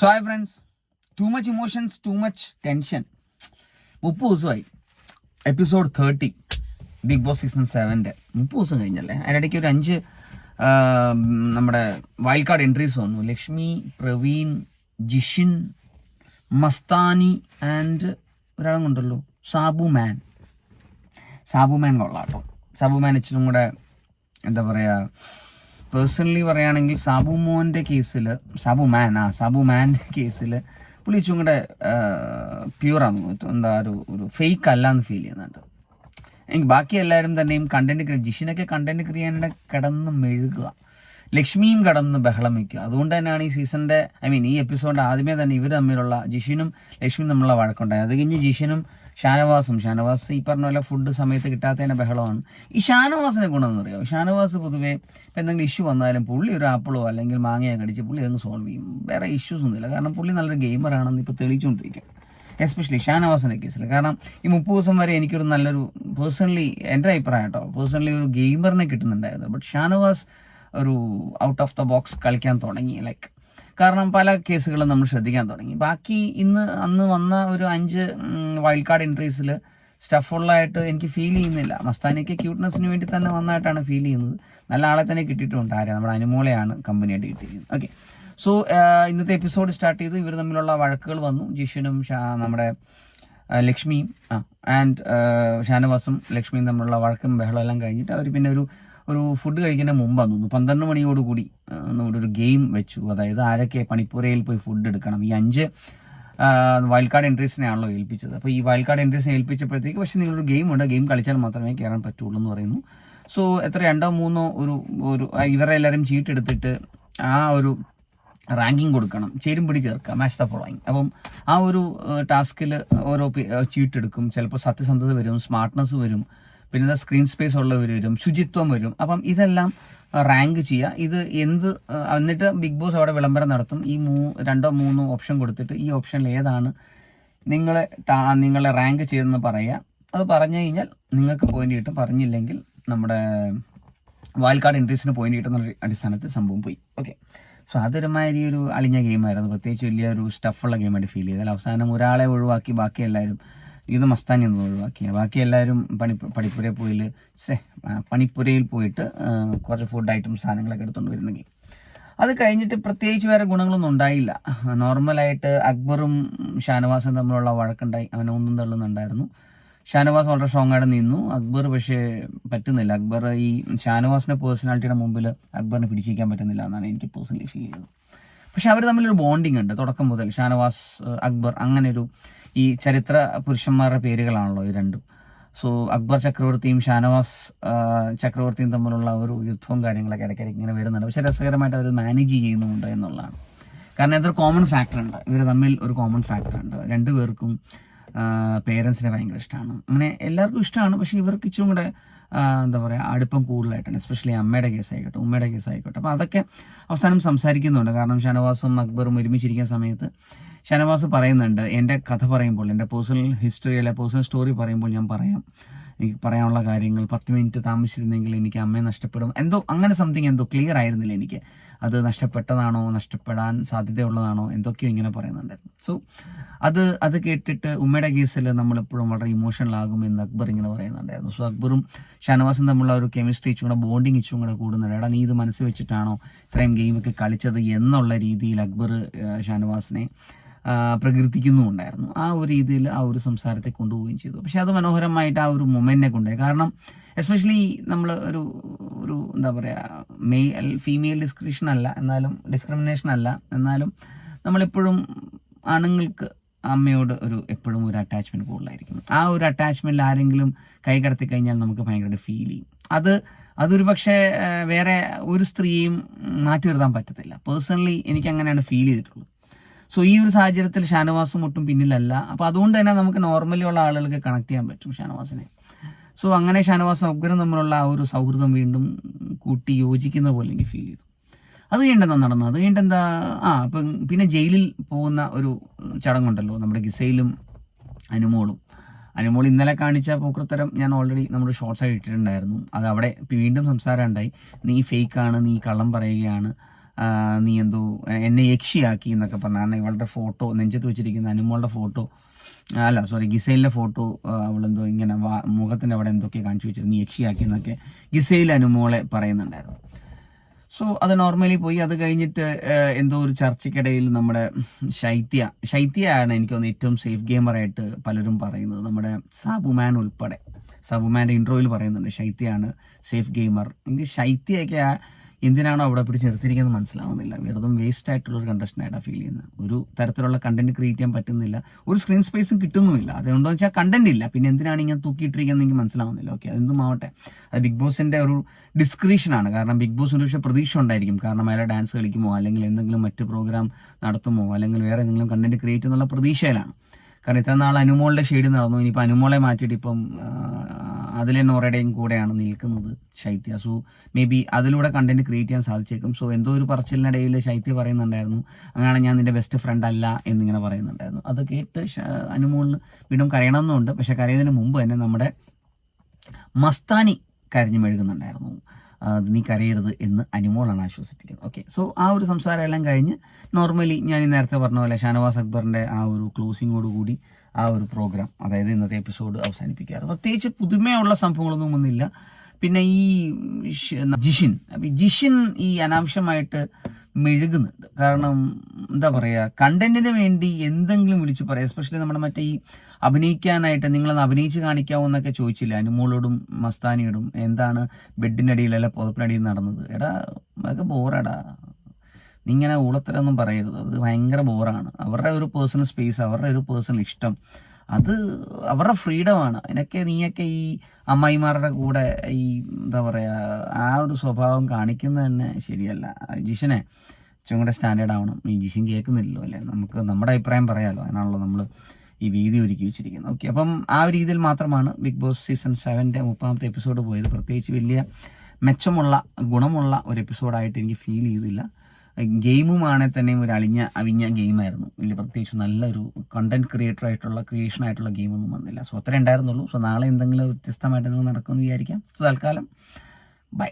So hi friends too much emotions too much tension മുപ്പത് ദിവസമായി. Episode thirty Bigg Boss season സെവന്റെ മുപ്പത് ദിവസം കഴിഞ്ഞല്ലേ? അതിനിടയ്ക്ക് ഒരു അഞ്ച് നമ്മുടെ വൈൽഡ് കാർഡ് എൻട്രീസ് വന്നു. ലക്ഷ്മി പ്രവീൺ ജിഷിൻ മസ്താനി ആൻഡ് ഒരാളും കൊണ്ടല്ലോ. സാബു മാൻ. സാബു മാൻ കൊള്ളാം കേട്ടോ. സാബു മാൻ ഇച്ചിരും കൂടെ എന്താ പറയുക പേഴ്സണലി പറയുകയാണെങ്കിൽ സാബു മോന്റെ കേസിൽ സാബു മാൻ ആ സാബു മാന്റെ കേസിൽ പുള്ളി ഇച്ചിരും കൂടെ പ്യൂറാന്ന് എന്താ ഒരു ഒരു ഫേക്ക് അല്ല എന്ന് ഫീൽ ചെയ്യുന്നുണ്ട്. എനിക്ക് ബാക്കി എല്ലാവരും തന്നെയും കണ്ടന്റ് ജിഷിനൊക്കെ കണ്ടന്റ് ക്രിയാനിടെ കിടന്ന് മെഴുകുക. ലക്ഷ്മിയും കടന്ന് ബഹളം വയ്ക്കുക അതുകൊണ്ട് തന്നെയാണ് ഈ സീസണിന്റെ ഐ മീൻ ഈ എപ്പിസോഡ് ആദ്യമേ തന്നെ ഇവർ തമ്മിലുള്ള ജിഷിനും ലക്ഷ്മിയും തമ്മിലുള്ള വഴക്കുണ്ടായത്. അത് കഴിഞ്ഞ് ജിഷിനും ഷാനവാസും ഷാനവാസ് ഈ പറഞ്ഞ പോലെ ഫുഡ് സമയത്ത് കിട്ടാത്തതിന് ബഹളമാണ്. ഈ ഷാനവാസിനെ ഗുണമെന്ന് അറിയാം? ഷാനവാസ് പൊതുവേ ഇപ്പം എന്തെങ്കിലും ഇഷ്യൂ വന്നാലും പുള്ളി ഒരു ആപ്പിളോ അല്ലെങ്കിൽ മാങ്ങയോ കടിച്ച് പുള്ളി അതങ്ങ് സോൾവ് ചെയ്യും. വേറെ ഇഷ്യൂസ് ഒന്നുമില്ല. കാരണം പുള്ളി നല്ലൊരു ഗെയിമറാണെന്ന് ഇപ്പോൾ തെളിയിച്ചുകൊണ്ടിരിക്കും എസ്പെഷ്യലി ഷാനവാസിന്റെ കേസിൽ കാരണം ഈ മുപ്പത് ദിവസം വരെ എനിക്കൊരു നല്ലൊരു പേഴ്സണലി എന്റെ അഭിപ്രായം കേട്ടോ. പേഴ്സണലി ഒരു ഗെയിമറിനെ കിട്ടുന്നുണ്ടായിരുന്നു. ബട്ട് ഷാനവാസ് ഒരു ഔട്ട് ഓഫ് ദ ബോക്സ് കളിക്കാൻ തുടങ്ങി ലൈക്ക് കാരണം പല കേസുകളും നമ്മൾ ശ്രദ്ധിക്കാൻ തുടങ്ങി. ബാക്കി ഇന്ന് അന്ന് വന്ന ഒരു അഞ്ച് വൈൽഡ് കാർഡ് എൻട്രീസിൽ സ്റ്റഫുള്ളായിട്ട് എനിക്ക് ഫീൽ ചെയ്യുന്നില്ല. മസ്താനിക്ക് ക്യൂട്ട്നെസ്സിന് വേണ്ടി തന്നെ വന്നായിട്ടാണ് ഫീൽ ചെയ്യുന്നത്. നല്ല ആളെ തന്നെ കിട്ടിയിട്ടുണ്ട് ആരാ നമ്മുടെ അനുമോളയാണ് കമ്പനിയായിട്ട് കിട്ടിയിരിക്കുന്നത്. ഓക്കെ സോ ഇന്നത്തെ എപ്പിസോഡ് സ്റ്റാർട്ട് ചെയ്ത് ഇവർ തമ്മിലുള്ള വഴക്കുകൾ വന്നു. ജിഷനും നമ്മുടെ ലക്ഷ്മിയും ആൻഡ് ഷാനവാസും ലക്ഷ്മിയും തമ്മിലുള്ള വഴക്കും ബഹളം എല്ലാം കഴിഞ്ഞിട്ട് അവർ പിന്നെ ഒരു ഒരു ഫുഡ് കഴിക്കുന്ന മുമ്പാന്ന് തോന്നുന്നു. പന്ത്രണ്ട് മണിയോടുകൂടി കൂടി നമ്മുടെ ഒരു ഗെയിം വെച്ചു. അതായത് ആരൊക്കെ പണിപ്പുരയിൽ പോയി ഫുഡ് എടുക്കണം. ഈ അഞ്ച് വൈൽഡ് കാർഡ് എൻട്രീസിനെ ആണല്ലോ ഏൽപ്പിച്ചത്. അപ്പോൾ ഈ വൈൽഡ് കാർഡ് എൻട്രീസിനെ ഏൽപ്പിച്ചപ്പോഴത്തേക്ക് പക്ഷേ നിങ്ങളൊരു ഗെയിം ഉണ്ട്. ഗെയിം കളിച്ചാൽ മാത്രമേ കയറാൻ പറ്റുള്ളൂ എന്ന് പറയുന്നു. സോ എത്ര രണ്ടോ മൂന്നോ ഒരു ഒരു ഇവരെ എല്ലാവരും ചീട്ട് എടുത്തിട്ട് ആ ഒരു റാങ്കിങ് കൊടുക്കണം. ചേരുംപിടി ചേർക്കുക. മാച്ച് ദ ഫോളോയിങ് അപ്പം ആ ഒരു ടാസ്കിൽ ഓരോ ചീട്ടെടുക്കും ചിലപ്പോൾ സത്യസന്ധത വരും സ്മാർട്ട്നെസ് വരും. പിന്നെ സ്ക്രീൻ സ്പേസ് ഉള്ളവർ വരും ശുചിത്വം വരും. അപ്പം ഇതെല്ലാം റാങ്ക് ചെയ്യുക ഇത് എന്ത് എന്നിട്ട് ബിഗ് ബോസ് അവിടെ വിളംബരം നടത്തും. ഈ മൂ രണ്ടോ മൂന്നോ ഓപ്ഷൻ കൊടുത്തിട്ട് ഈ ഓപ്ഷനിൽ ഏതാണ് നിങ്ങളെ നിങ്ങളെ റാങ്ക് ചെയ്തെന്ന് പറയുക അത് പറഞ്ഞു കഴിഞ്ഞാൽ നിങ്ങൾക്ക് പോയിന്റ് കിട്ടും. പറഞ്ഞില്ലെങ്കിൽ നമ്മുടെ വൈൽഡ് കാർഡ് എൻട്രീസിന് പോയിന്റ് കിട്ടുന്ന അടിസ്ഥാനത്തിൽ സംഭവം പോയി. ഓക്കെ സോ അതൊരുമാതിരി ഒരു അളിഞ്ഞ ഗെയിമായിരുന്നു പ്രത്യേകിച്ച് വലിയൊരു സ്റ്റഫുള്ള ഗെയിമായിട്ട് ഫീൽ ചെയ്താൽ അവസാനം ഒരാളെ ഒഴിവാക്കി ബാക്കി എല്ലാവരും ഇത് മസ്താനി എന്നത് ഒഴിവാക്കിയ. ബാക്കി എല്ലാവരും പണി പണിപ്പുരയിൽ പോയിൽ സേ പണിപ്പുരയിൽ പോയിട്ട് കുറച്ച് ഫുഡ് ഐറ്റം സാധനങ്ങളൊക്കെ എടുത്തുകൊണ്ട് വരുന്നെങ്കിൽ അത് കഴിഞ്ഞിട്ട് പ്രത്യേകിച്ച് വേറെ ഗുണങ്ങളൊന്നും ഉണ്ടായില്ല. നോർമലായിട്ട് അക്ബറും ഷാനവാസും തമ്മിലുള്ള വഴക്കുണ്ടായി. അവനെ ഒന്നും തള്ളുന്നുണ്ടായിരുന്നു. ഷാനവാസ് വളരെ സ്ട്രോങ് ആയിട്ട് നിന്നു. അക്ബർ പക്ഷേ പറ്റുന്നില്ല. അക്ബർ ഈ ഷാനവാസിന്റെ പേഴ്സണാലിറ്റിയുടെ മുമ്പിൽ അക്ബറിനെ പിടിച്ചിരിക്കാൻ പറ്റുന്നില്ല എന്നാണ് എനിക്ക് പേഴ്സണലി ഫീൽ ചെയ്തത്. പക്ഷെ അവർ തമ്മിലൊരു ബോണ്ടിങ് ഉണ്ട്. തുടക്കം മുതൽ ഷാനവാസ് അക്ബർ അങ്ങനെ ഒരു ഈ ചരിത്ര പുരുഷന്മാരുടെ പേരുകളാണല്ലോ ഈ രണ്ടും. സോ അക്ബർ ചക്രവർത്തിയും ഷാനവാസ് ചക്രവർത്തിയും തമ്മിലുള്ള ഒരു യുദ്ധവും കാര്യങ്ങളൊക്കെ ഇടയ്ക്കിടയ്ക്ക് ഇങ്ങനെ വരുന്നുണ്ട്. പക്ഷെ രസകരമായിട്ട് അവർ മാനേജ് ചെയ്യുന്നുണ്ട് എന്നുള്ളതാണ്. കാരണം ഇതൊരു കോമൺ ഫാക്ടർ ഉണ്ട്. ഇവർ തമ്മിൽ ഒരു കോമൺ ഫാക്ടർ ഉണ്ട്. രണ്ടുപേർക്കും പേരൻസിനെ ഭയങ്കര ഇഷ്ടമാണ് അങ്ങനെ എല്ലാവർക്കും ഇഷ്ടമാണ് പക്ഷെ ഇവർക്ക് ഇച്ചിരി കൂടെ എന്താ പറയുക അടുപ്പം കൂടുതലായിട്ടാണ് എസ്പെഷ്യലി അമ്മയുടെ കേസ് ആയിക്കോട്ടെ ഉമ്മയുടെ കേസ് ആയിക്കോട്ടെ. അപ്പോൾ അതൊക്കെ അവസാനം സംസാരിക്കുന്നുണ്ട്. കാരണം ഷാനവാസും അക്ബറും ഒരുമിച്ചിരിക്കുന്ന സമയത്ത് ഷാനവാസ് പറയുന്നുണ്ട് എന്റെ കഥ പറയുമ്പോൾ എന്റെ പേഴ്സണൽ ഹിസ്റ്ററി അല്ലെ പേഴ്സണൽ സ്റ്റോറി പറയുമ്പോൾ ഞാൻ പറയാം. എനിക്ക് പറയാനുള്ള കാര്യങ്ങൾ പത്ത് മിനിറ്റ് താമസിച്ചിരുന്നെങ്കിൽ എനിക്ക് അമ്മയെ നഷ്ടപ്പെടും. എന്തോ അങ്ങനെ സംതിങ് എന്തോ ക്ലിയർ ആയിരുന്നില്ല എനിക്ക്. അത് നഷ്ടപ്പെട്ടതാണോ നഷ്ടപ്പെടാൻ സാധ്യതയുള്ളതാണോ എന്തൊക്കെയോ ഇങ്ങനെ പറയുന്നുണ്ടായിരുന്നു. സോ അത് അത് കേട്ടിട്ട് ഉമ്മയുടെ കേസിൽ നമ്മളെപ്പോഴും വളരെ ഇമോഷണൽ ആകും എന്ന് അക്ബർ ഇങ്ങനെ പറയുന്നുണ്ടായിരുന്നു. സോ അക്ബറും ഷാനവാസും തമ്മിലുള്ള ഒരു കെമിസ്ട്രി ഇച്ചും കൂടെ ബോണ്ടിങ് ഇച്ചും കൂടെ കൂടുന്നുണ്ട്. എടാ നീ ഇത് മനസ്സ് വെച്ചിട്ടാണോ ഇത്രയും ഗെയിമൊക്കെ കളിച്ചത്? എന്നുള്ള രീതിയിൽ അക്ബർ ഷാനവാസിനെ പ്രകീർത്തിക്കുന്നുമുണ്ടായിരുന്നു. ആ ഒരു രീതിയിൽ ആ ഒരു സംസാരത്തെ കൊണ്ടുപോവുകയും ചെയ്തു. പക്ഷെ അത് മനോഹരമായിട്ട് ആ ഒരു മൊമെന്റിനെ കൊണ്ടുപോയി. കാരണം എസ്പെഷ്യലി നമ്മൾ ഒരു ഒരു എന്താ പറയുക മെയ് ഫീമെയിൽ ഡിസ്ക്രിപ്ഷൻ അല്ല എന്നാലും ഡിസ്ക്രിമിനേഷൻ അല്ല എന്നാലും നമ്മളെപ്പോഴും ആണുങ്ങൾക്ക് അമ്മയോട് ഒരു എപ്പോഴും ഒരു അറ്റാച്ച്മെന്റ് കൂടുതലായിരിക്കും. ആ ഒരു അറ്റാച്ച്മെന്റിൽ ആരെങ്കിലും കൈ കടത്തി കഴിഞ്ഞാൽ നമുക്ക് ഭയങ്കരമായിട്ട് ഫീൽ ചെയ്യും. അത് അതൊരു പക്ഷേ വേറെ ഒരു സ്ത്രീയും മാറ്റി നിർത്താൻ പറ്റത്തില്ല. പേഴ്സണലി എനിക്ക് അങ്ങനെയാണ് ഫീൽ ചെയ്തിട്ടുള്ളത്. സോ ഈ ഒരു സാഹചര്യത്തിൽ ഷാനവാസും ഒട്ടും പിന്നിലല്ല. അപ്പോൾ അതുകൊണ്ട് തന്നെ നമുക്ക് നോർമലി ഉള്ള ആളുകൾക്ക് കണക്ട് ചെയ്യാൻ പറ്റും ഷാനവാസിനെ. സോ അങ്ങനെ ഷാനവാസും അക്ബറും തമ്മിലുള്ള ആ ഒരു സൗഹൃദം വീണ്ടും കൂട്ടി യോജിക്കുന്ന പോലെ എനിക്ക് ഫീൽ ചെയ്തു. അത് കഴിഞ്ഞെന്താ നടന്നത്? അത് കഴിഞ്ഞിട്ട് എന്താ ആ അപ്പം പിന്നെ ജയിലിൽ പോകുന്ന ഒരു ചടങ്ങുണ്ടല്ലോ നമ്മുടെ ഗിസയിലും അനുമോളും. അനുമോൾ ഇന്നലെ കാണിച്ച പൂക്കൃത്തരം ഞാൻ ഓൾറെഡി നമ്മുടെ ഷോർട്സ് ആയി ഇട്ടിട്ടുണ്ടായിരുന്നു. അത് അവിടെ വീണ്ടും സംസാരം ഉണ്ടായി. നീ ഫേക്കാണ് നീ കള്ളം പറയുകയാണ്. നീ എന്തോ എന്നെ യക്ഷിയാക്കി എന്നൊക്കെ പറഞ്ഞാണ് ഇവളുടെ ഫോട്ടോ നെഞ്ചത്ത് വെച്ചിരിക്കുന്ന അനുമോളുടെ ഫോട്ടോ അല്ല സോറി ഗിസൈലിന്റെ ഫോട്ടോ അവളെന്തോ ഇങ്ങനെ വാ- മുഖത്തിന്റെ അവിടെ എന്തൊക്കെ കാണിച്ചു വെച്ചിരുന്നു യക്ഷിയാക്കി എന്നൊക്കെ ഗിസൈൽ അനുമോളെ പറയുന്നുണ്ടായിരുന്നു. സോ അത് നോർമലി പോയി. അത് കഴിഞ്ഞിട്ട് എന്തോ ഒരു ചർച്ചയ്ക്കിടയിൽ നമ്മുടെ ശൈത്യ ശൈത്യയാണ് എനിക്ക് തോന്നുന്നു ഏറ്റവും സേഫ് ഗെയിമറായിട്ട് പലരും പറയുന്നത്. നമ്മുടെ സാബുമാൻ ഉൾപ്പെടെ. സാബുമാന്റെ ഇൻട്രോയിൽ പറയുന്നുണ്ട് ശൈത്യയാണ് സേഫ് ഗെയിമർ എനിക്ക് ശൈത്യയൊക്കെ എന്തിനാണോ അവിടെ പിടിച്ച് നിർത്തിയിരിക്കുന്നത് മനസ്സിലാവുന്നില്ല. വെറുതും വേസ്റ്റ് ആയിട്ടുള്ള ഒരു കണ്ടസ്റ്റന്റ് ആയിട്ടാണ് ഫീൽ ചെയ്യുന്നത്. ഒരു തരത്തിലുള്ള കണ്ടന്റ് ക്രിയേറ്റ് ചെയ്യാൻ പറ്റുന്നില്ല. ഒരു സ്ക്രീൻ സ്പേസും കിട്ടുന്നുമില്ല. അതുകൊണ്ടെന്ന് വെച്ചാൽ കണ്ടന്റ് ഇല്ല. പിന്നെ എന്തിനാണ് ഇങ്ങനെ തൂക്കിയിട്ടിരിക്കുന്നത് എനിക്ക് മനസ്സിലാവുന്നില്ല. ഓക്കെ അതെന്തും ആവട്ടെ അത് ബിഗ് ബോസിന്റെ ഒരു ഡിസ്ക്രിപ്ഷൻ ആണ്. കാരണം ബിഗ് ബോസിന് ഒരു പ്രതീക്ഷ ഉണ്ടായിരിക്കും. കാരണം അയാളെ ഡാൻസ് കളിക്കുമോ? അല്ലെങ്കിൽ എന്തെങ്കിലും മറ്റ് പ്രോഗ്രാം നടത്തുമോ? അല്ലെങ്കിൽ വേറെ എന്തെങ്കിലും കണ്ടന്റ് ക്രിയേറ്റ് എന്നുള്ള പ്രതീക്ഷയിലാണ്. കാരണം ഇത്ര നാൾ അനുമോളുടെ ഷെയ്ഡ് നടന്നു. ഇനിയിപ്പോൾ അനുമോളെ മാറ്റിയിട്ട് ഇപ്പം അതിലെ നോറയുടെയും കൂടെയാണ് നിൽക്കുന്നത് ശൈത്യ. സോ മേ ബി അതിലൂടെ കണ്ടന്റ് ക്രിയേറ്റ് ചെയ്യാൻ സാധിച്ചേക്കും. സോ എന്തോ ഒരു പറച്ചിലിനിടയിൽ ശൈത്യ പറയുന്നുണ്ടായിരുന്നു. അങ്ങനെയാണ് ഞാൻ നിന്റെ ബെസ്റ്റ് ഫ്രണ്ട് അല്ല എന്നിങ്ങനെ പറയുന്നുണ്ടായിരുന്നു. അത് കേട്ട് അനുമോളിന് വീണ്ടും കരയണമെന്നുണ്ട്. പക്ഷെ കരയുന്നതിന് മുമ്പ് തന്നെ നമ്മുടെ മസ്താനി കരഞ്ഞു മെഴുകുന്നുണ്ടായിരുന്നു നീ കരയരുത് എന്ന് അനുമോളാണ് ആശ്വസിപ്പിക്കുന്നത്. ഓക്കെ സോ ആ ഒരു സംസാരം എല്ലാം കഴിഞ്ഞ് നോർമലി ഞാൻ നേരത്തെ പറഞ്ഞ പോലെ ഷാനവാസ് അക്ബറിന്റെ ആ ഒരു ക്ലോസിങ്ങോട് കൂടി ആ ഒരു പ്രോഗ്രാം അതായത് ഇന്നത്തെ എപ്പിസോഡ് അവസാനിപ്പിക്കാറ്. പ്രത്യേകിച്ച് പുതുമയുള്ള സംഭവങ്ങളൊന്നും ഒന്നുമില്ല. പിന്നെ ഈ ജിഷിൻ ജിഷിൻ ഈ അനാവശ്യമായിട്ട് മെഴുകുന്നുണ്ട്. കാരണം എന്താ പറയാ കണ്ടന്റിന് വേണ്ടി എന്തെങ്കിലും വിളിച്ചു പറയാം. എസ്പെഷ്യലി നമ്മുടെ മറ്റേ ഈ അഭിനയിക്കാനായിട്ട് നിങ്ങളൊന്ന് അഭിനയിച്ച് കാണിക്കാവോ എന്നൊക്കെ ചോദിച്ചില്ല? അനുമോളോടും മസ്താനിയോടും എന്താണ് ബെഡിന്റെ അടിയിൽ അല്ല പുതപ്പിനടിയിൽ നടന്നത്? എടാ അതൊക്കെ ബോറടാ. ഇങ്ങനെ ഊളത്തരൊന്നും പറയരുത്. അത് ഭയങ്കര ബോറാണ്. അവരുടെ ഒരു പേഴ്സണൽ സ്പേസ് അവരുടെ ഒരു പേഴ്സണൽ ഇഷ്ടം. അത് അവരുടെ ഫ്രീഡമാണ് അതിനൊക്കെ നീയൊക്കെ ഈ അമ്മായിമാരുടെ കൂടെ ഈ എന്താ പറയുക ആ ഒരു സ്വഭാവം കാണിക്കുന്നത് തന്നെ ശരിയല്ല. ജിഷനെ ഇച്ചും കൂടെ സ്റ്റാൻഡേർഡ് ആവണം. ഈ ജിഷൻ കേൾക്കുന്നില്ലല്ലോ അല്ലേ? നമുക്ക് നമ്മുടെ അഭിപ്രായം പറയാമല്ലോ അതിനാണല്ലോ നമ്മൾ ഈ വീതി ഒരുക്കി വെച്ചിരിക്കുന്നത്. ഓക്കെ അപ്പം ആ ഒരു രീതിയിൽ മാത്രമാണ് ബിഗ് ബോസ് സീസൺ സെവന്റെ മുപ്പാമത്തെ എപ്പിസോഡ് പോയത്. പ്രത്യേകിച്ച് വലിയ മെച്ചമുള്ള ഗുണമുള്ള ഒരു എപ്പിസോഡായിട്ട് എനിക്ക് ഫീൽ ചെയ്തില്ല. ഗെയിമുമാണെ തന്നെയും ഒരു അളിഞ്ഞ അവിഞ്ഞ ഗെയിമായിരുന്നു. വലിയ പ്രത്യേകിച്ച് നല്ലൊരു കണ്ടന്റ് ക്രിയേറ്റർ ആയിട്ടുള്ള ക്രിയേഷൻ ആയിട്ടുള്ള ഗെയിമൊന്നും വന്നില്ല. സോ അത്രേ ഉണ്ടായിരുന്നുള്ളൂ. സോ നാളെ എന്തെങ്കിലും വ്യത്യസ്തമായിട്ട് എന്തെങ്കിലും നടക്കുമെന്ന് വിചാരിക്കാം. സോ തൽക്കാലം ബൈ